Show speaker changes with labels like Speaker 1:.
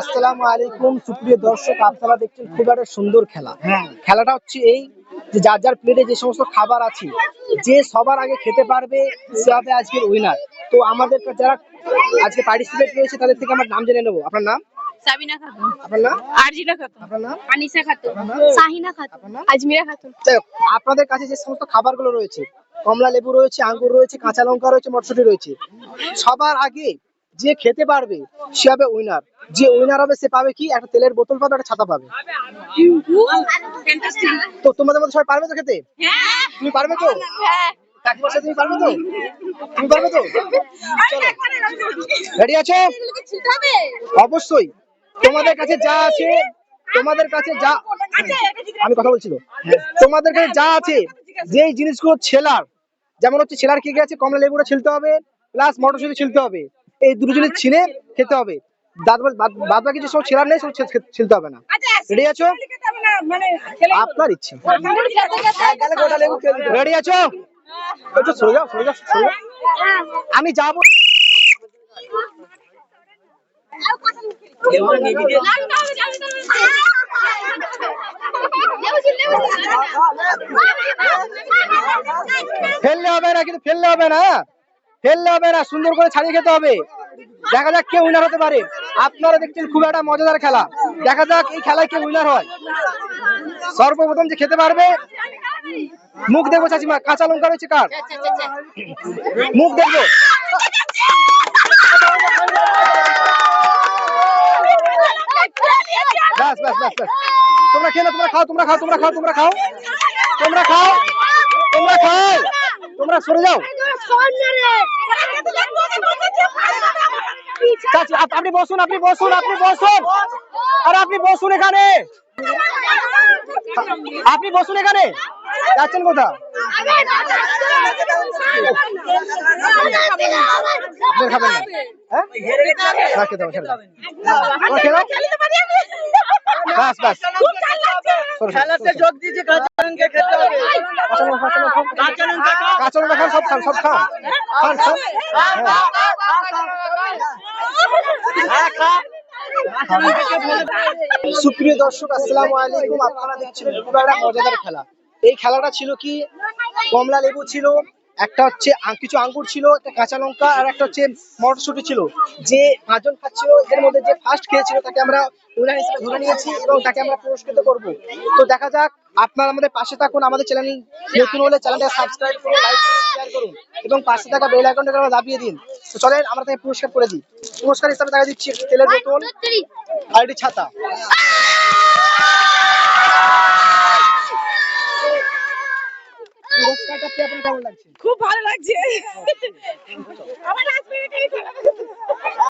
Speaker 1: আসসালামু আলাইকুম। সুপ্রিয় দর্শক আপনারা দেখছেন খুব একটা সুন্দর খেলা। খেলাটা হচ্ছে এই যে যার যার প্লেটে যে সমস্ত খাবার আছে যে সবার আগে খেতে পারবে সে হবে আজকের উইনার তো আমাদের যারা আজকে পার্টিসিপেট রয়েছে তাদের থেকে আমার নাম জেনে নেব। আপনার নাম?
Speaker 2: সাবিনা খাতুন।
Speaker 1: আপনার নাম?
Speaker 2: আরজিনা খাতুন।
Speaker 1: আপনার নাম?
Speaker 2: আনিসা খাতুন। সাহিনা খাতুন। আজমিরা খাতুন।
Speaker 1: আপনাদের কাছে যে সমস্ত খাবারগুলো রয়েছে কমলা লেবু রয়েছে আঙ্গুর রয়েছে কাঁচা লঙ্কা রয়েছে মটরশুঁটি রয়েছে সবার আগে যে খেতে পারবে সে হবে উইনার যে উইনার হবে সে পাবে কি? একটা তেলের বোতল পাবে একটা ছাতা পাবে। তো তোমাদের মধ্যে সবাই পারবে তো খেতে? তুমি পারবে তো? কাকিমার সাথে তুমি পারবে তো? তুমি পারবে তো? রেডি আছো? অবশ্যই। তোমাদের কাছে যা আছে তোমাদের কাছে যা আমি কথা বলছিল তোমাদের কাছে যা আছে যেই জিনিসগুলো ছেলার যেমন হচ্ছে ছেলার কি কি আছে কমলা লেবুটা ছিলতে হবে প্লাস মটরশুঁটি ছিলতে হবে। এই দুটো জিনিস ছিলে খেতে হবে। বাদ বাকি যে সব ছেলার নেই সব ছিলতে হবে না। রেডি আছো? আপনার ইচ্ছে। রেডি আছো? যাও সরে যাও। আমি যাব। ফেললে হবে না কিন্তু ফেললে হবে না। হ্যাঁ? ফেললে হবে না, সুন্দর করে ছাড়িয়ে খেতে হবে। দেখা যাক কে উইনার হতে পারে। আপনারা দেখছেন খুব একটা মজাদার খেলা। দেখা যাক এই খেলায় কে উইনার হয়। সর্বপ্রথম যে খেতে পারবে, মুখ দেখব চাচিমা কাঁচা লঙ্কা রয়েছে কার? মুখ দেখব। তোমরা খেয়ে তোমরা খাও তোমরা খাও তোমরা খাও তোমরা খাও। তোমরা খাও তোমরা খাও। তোমরা সরে যাও। চাচি আপনি বসুন আপনি বসুন আপনি বসুন। আর আপনি বসুন এখানে। আপনি বসুন এখানে। যাচ্ছেন কোথা খাবেন না হ্যাঁ? খেতে হবে, ছেড়ে দাও। যোগ কাঁচা লঙ্কা খেতে সরো। কাঁচা লঙ্কা, কাঁচা লঙ্কা খান সব খান সব খান সুপ্রিয় দর্শক আসসালামু আলাইকুম আপনারা দেখছিলেন একটা মজাদার খেলা এই খেলাটা ছিল কি কমলা লেবু ছিল একটা হচ্ছে কিছু আঙ্গুর ছিল একটা কাঁচা লঙ্কা আর একটা হচ্ছে মটরশুঁটি ছিল। যে পাঁচজন খাচ্ছিল এর মধ্যে যে ফার্স্ট খেয়েছিল তাকে আমরা উইনার হিসেবে ধরে নিয়েছি এবং তাকে আমরা পুরস্কৃত করব। তো দেখা যাক আপনারা আমাদের পাশে থাকুন আমাদের চ্যানেল নতুন হলে চ্যানেলটা সাবস্ক্রাইব করুন লাইক করুন শেয়ার করুন এবং পাশে থাকা বেল আইকনটাকে আমরা দাবিয়ে দিন। তো চলেন আমরা তাকে পুরস্কার করে দিই। পুরস্কার হিসাবে তাকে দিচ্ছি তেলের বোতল আর একটি ছাতা। করতে আপনার কেমন লাগছে?
Speaker 3: খুব ভালো লাগছে। হ্যাঁ, হ্যাঁ, হ্যাঁ, আমার